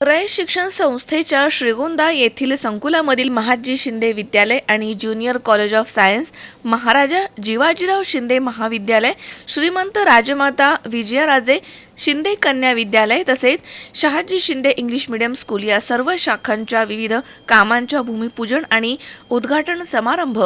रय शिक्षण संस्थेच्या श्रीगोंदा येथील संकुलामधील महाजी शिंदे विद्यालय आणि junior college of science Maharaja Jivajirao Shinde महाविद्यालय श्रीमंत राजमाता विजयाराजे शिंदे कन्या विद्यालय तसेच Shahaji Shinde English medium school या सर्व शाखांच्या विविध कामांच्या भूमिपूजन आणि उद्घाटन समारंभ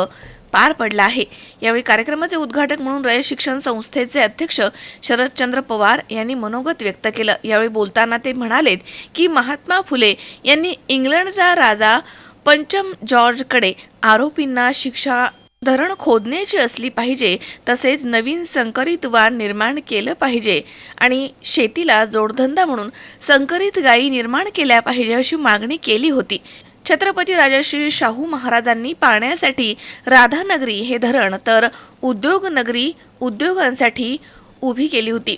पार पडला आहे. यावेळी कार्यक्रमाचे उद्घाटक म्हणून रयत शिक्षण संस्थेचे अध्यक्ष शरदचंद्र पवार यांनी मनोगत व्यक्त केलं. यावेळी बोलताना ते म्हणालेत की महात्मा फुले यांनी इंग्लंडचा राजा पंचम जॉर्जकडे आरोपींना शिक्षा धरण खोदण्याची असली पाहिजे तसेच नवीन संकरित वाण निर्माण केलं पाहिजे आणि शेतीला जोडधंदा म्हणून संकरित गायी निर्माण केल्या पाहिजे अशी मागणी केली होती. छत्रपती राजर्षी शाहू महाराजांनी पाहण्यासाठी राधानगरी हे धरण तर उद्योगनगरी उद्योगांसाठी उभी केली होती.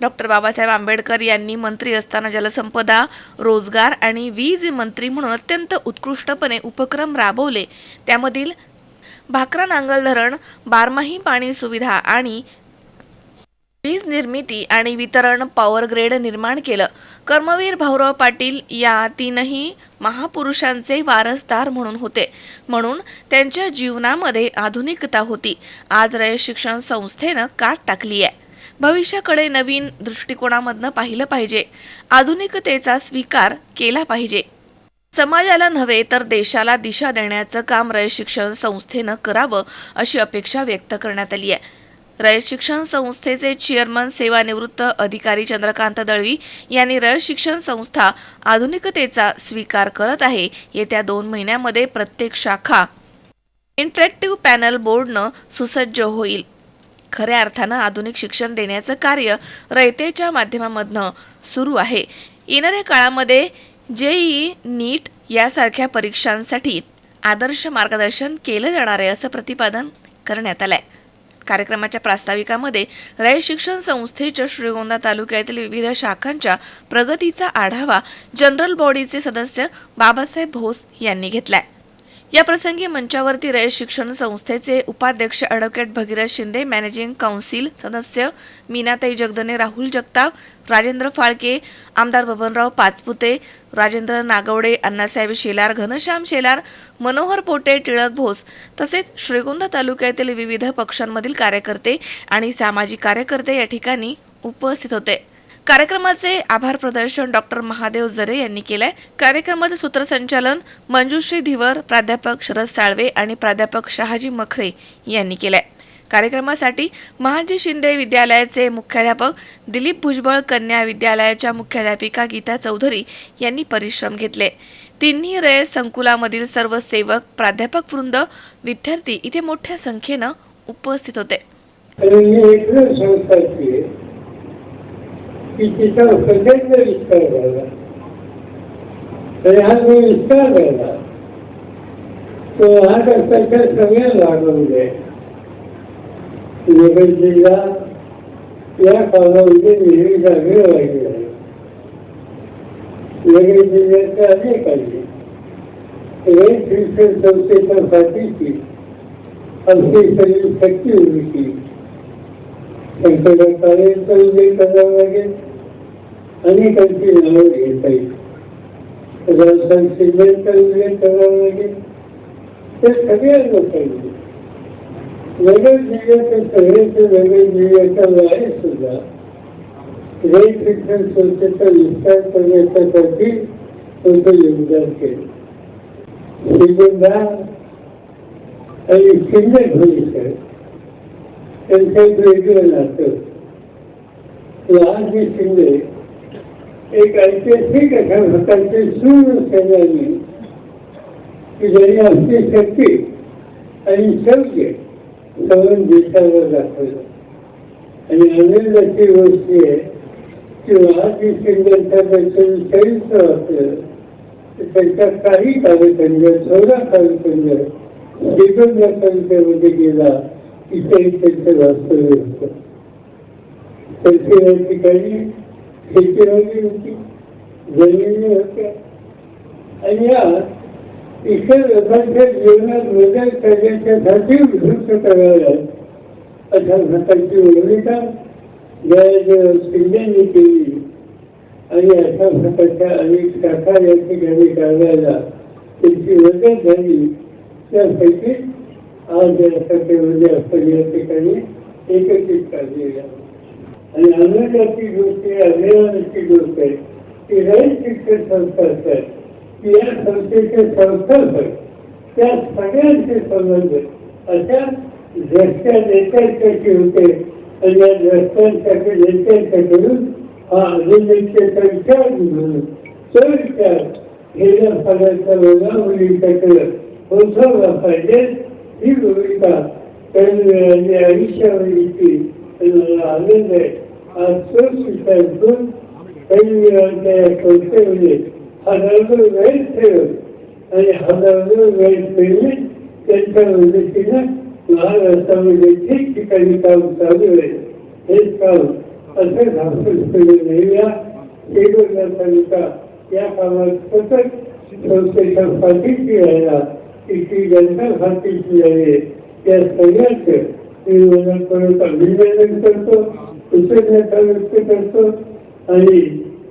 डॉक्टर बाबासाहेब आंबेडकर यांनी मंत्री असताना जलसंपदा रोजगार आणि वीज मंत्री म्हणून अत्यंत उत्कृष्टपणे उपक्रम राबवले. त्यामधील भाकरा नांगल धरण बारमाही पाणी सुविधा आणि वीज निर्मिती आणि वितरण पॉवर ग्रेड निर्माण केलं. कर्मवीर भाऊराव पाटील या तीनही महापुरुषांचे वारसदार म्हणून होते. म्हणून त्यांच्या जीवनामध्ये आधुनिकता होती. आज रय शिक्षण संस्थेनं काट टाकली आहे भविष्याकडे नवीन दृष्टिकोनामधनं पाहिलं पाहिजे. आधुनिकतेचा स्वीकार केला पाहिजे. समाजाला नव्हे तर देशाला दिशा देण्याचं काम रय शिक्षण संस्थेनं करावं अशी अपेक्षा व्यक्त करण्यात आली आहे रयत शिक्षण संस्थेचे चेअरमन सेवानिवृत्त अधिकारी चंद्रकांत दळवी यांनी रयत शिक्षण संस्था आधुनिकतेचा स्वीकार करत आहे. येत्या दोन महिन्यामध्ये प्रत्येक शाखा इंटरॅक्टिव्ह पॅनल बोर्डनं सुसज्ज होईल. खऱ्या अर्थानं आधुनिक शिक्षण देण्याचं कार्य रयतेच्या माध्यमामधनं सुरू आहे. येणाऱ्या काळामध्ये जेई नीट यासारख्या परीक्षांसाठी आदर्श मार्गदर्शन केलं जाणार आहे असं प्रतिपादन करण्यात आलं आहे कार्यक्रमाच्या प्रास्ताविकामध्ये रय शिक्षण संस्थेच्या श्रीगोंदा तालुक्यातील विविध शाखांच्या प्रगतीचा आढावा जनरल बॉडीचे सदस्य बाबासाहेब भोस यांनी घेतलाय. या प्रसंगी मंचावरती रयत शिक्षण संस्थेचे उपाध्यक्ष advocate Bhagirath Shinde managing council सदस्य मीनाताई जगदने राहुल जगताप राजेंद्र फाळके आमदार बबनराव पाचपुते राजेंद्र नागवडे अण्णासाहेब शेलार घनश्याम शेलार मनोहर पोटे टिळक भोस तसेच श्रीगोंदा तालुक्यातील विविध पक्षांमधील कार्यकर्ते आणि सामाजिक कार्यकर्ते या ठिकाणी उपस्थित होते. कार्यक्रमाचे आभार प्रदर्शन डॉक्टर महादेव जरे यांनी केलंय. कार्यक्रमाचे सूत्रसंचालन मंजुश्री धीवर प्राध्यापक शरद साळवे आणि प्राध्यापक शहाजी मखरे यांनी केलंय. कार्यक्रमासाठी महाजी शिंदे विद्यालयाचे मुख्याध्यापक दिलीप भुजबळ कन्या विद्यालयाच्या मुख्याध्यापिका गीता चौधरी यांनी परिश्रम घेतले. तिन्ही रय संकुलामधील सर्व सेवक प्राध्यापक वृंद विद्यार्थी इथे मोठ्या संख्येनं उपस्थित होते. आणि मी एकच संस्थाची आहे की तिचा प्रचंड विस्तार झाला तर हा जो विस्तार झाला तो हा? कष्टाच्या सगळ्या लागवले नगर जिल्हा या कामामध्ये नेहमी जागे राहिले आहे नगर जिल्ह्याचे अनेक आहे एक शिक्षण संस्थेच्या साठीची आमची सगळी शक्ती उभी केली संकटाचा उल्लेख करावा लागेल अनेकांची नावं घेता येईल. राजस्थान शिल्लकचा उल्लेख लागेल ते सगळ्या लोकांनी नगर जिल्ह्याच्या सगळ्याचे नगर जिल्ह्याच्या बाहेर सुद्धा. रयत शिक्षण संस्थेचा विस्तार करण्यासाठी त्यांचं योगदान केलं. श्रीगोंदा आणि शिंदे भविष्य त्यांचं एक वेगळं नातं. लहानजी शिंदे एक ऐतिहासिक अशा प्रकारचे सूर सैन्याने की ज्यांनी आपली शक्ती आणि शौर्य सवरून देशावर दाखवलं. आणि आनंदाची गोष्ट आहे की महाजी सिंगांचं चरित्र वाचलं तर त्यांच्या काही कार्यक्रम चौदा कार्यक्रम दिग्गज कवितेमध्ये गेला इथे त्यांचं वास्तव्य होतं. त्यांची ठिकाणी ठिकाणी शेतीवाडी होती जमिनी होत्या आणि या इतर लोकांच्या जीवनात बदल करण्याच्यासाठी उद्युक्त कराव्या अशा प्रकारची भूमिका जयदेव शिंदेनी केली. आणि अशा प्रकारच्या अनेक शाखा या ठिकाणी काढायला त्यांची मदत झाली. त्यापैकी आज या शाखेमध्ये आपण या ठिकाणी एकत्रित काढलेल्या आणि आनंदाची गोष्ट आहे अभिमानाची गोष्ट आहे ती रयत शिक्षण संस्था असतात की या संस्थेचे संस्थापक त्या सगळ्यांचे संबंध अशा द्रष्ट्या नेत्यांसाठी होते आणि या द्रष्ट्यांसाठी नेत्यांच्याकडून हा अभिनेत्याचा विचार म्हणून तो विचार गेल्या पदार्थ मुलामुलीच्याकडे पोहोचवला पाहिजे. ही भूमिका त्यांनी आयुष्यावरची आणि मला आनंद आहे आज तोच विचार करून त्यांनी संस्थेमध्ये हजारो वेळ ठेवत आणि हजारो वेळ ठेवली त्यांच्या मदतीनं महाराष्ट्रामध्ये ठिकठिकाणी काम चालू आहे हेच काम असं धापूसपणे नेऊया केवळ तालुका या कामात सतत संस्थेच्या पाठीशी राहिला इतकी जनता पाठीशी आहे त्या सगळ्याचं मी मनापर्यंत अभिनंदन करतो कृतज्ञता व्यक्त करतो आणि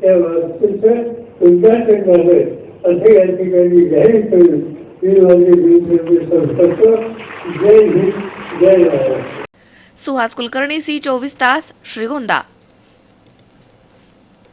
त्या वास्तूचं उद्घाटन झालं असे या ठिकाणी जाहीर करून मी माझे दिवस जय हिंद जय महाराष्ट्र सुहास कुलकर्णी सी चोवीस तास श्रीगोंदा